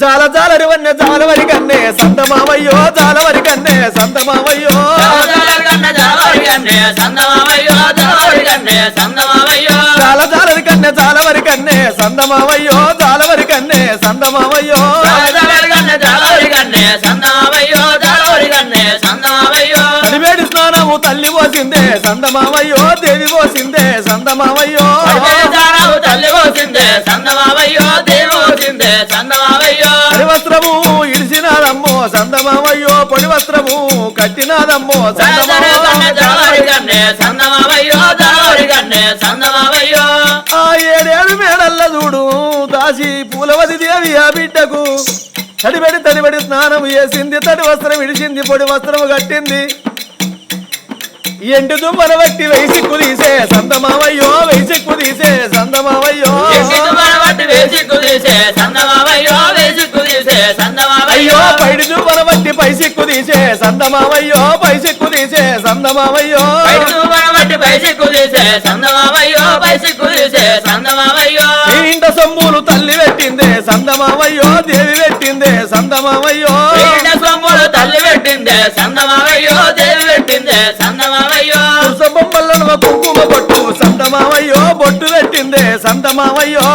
జాల జాలరి వన్నె జాలవరి కన్నే సంతమావయ్యో జాలవరి కన్నే సంతమావయ్యో జాల జాలరి కన్నే జాలవరి కన్నే సంతమావయ్యో జాలవరి కన్నే తడివేడి స్నానము తల్లి పోసిందే సంతమావయ్యో దేవి పోసిందే సంతమావయ్యో తల్లి పోసిందే సందమావయ్యో దేవి పోసిందే సందమావయ్యో వస్త్రము ఇడిసినాదమ్మో సంతమావయ్యో పొడి వస్త్రము కట్టినాదమ్మో ఆ ఏడేడు మేడల్ల చూడు దాసి పూలవతి దేవి ఆ బిడ్డకు. తడిబడి తడిబడి స్నానం చేసింది తడి వస్త్రం ఇడిచింది పొడి వస్త్రము కట్టింది. ఎండు దుమ్మల బట్టి వైసిక్కు తీసే సంతమావయ్యో వైసిక్కు తీసే సంతమావయ్యో దుమ్మల బట్టి పైసిక్కు తీసే సంతమావయ్యో పైసిక్కు తీసే సంతమావయ్యో ఈ ఇంట సొమ్ములు తల్లి పెట్టిందే సంతమావయ్యో దేవి పెట్టిందే సంతమావయ్యో తల్లి పెట్టిందే సందమావయ్యో దేవి పెట్టిందే సందమావయ్యో. కుంకుమ బొట్టు సంతమావయ్యో బొట్టు పెట్టిందే సంతమావయ్యో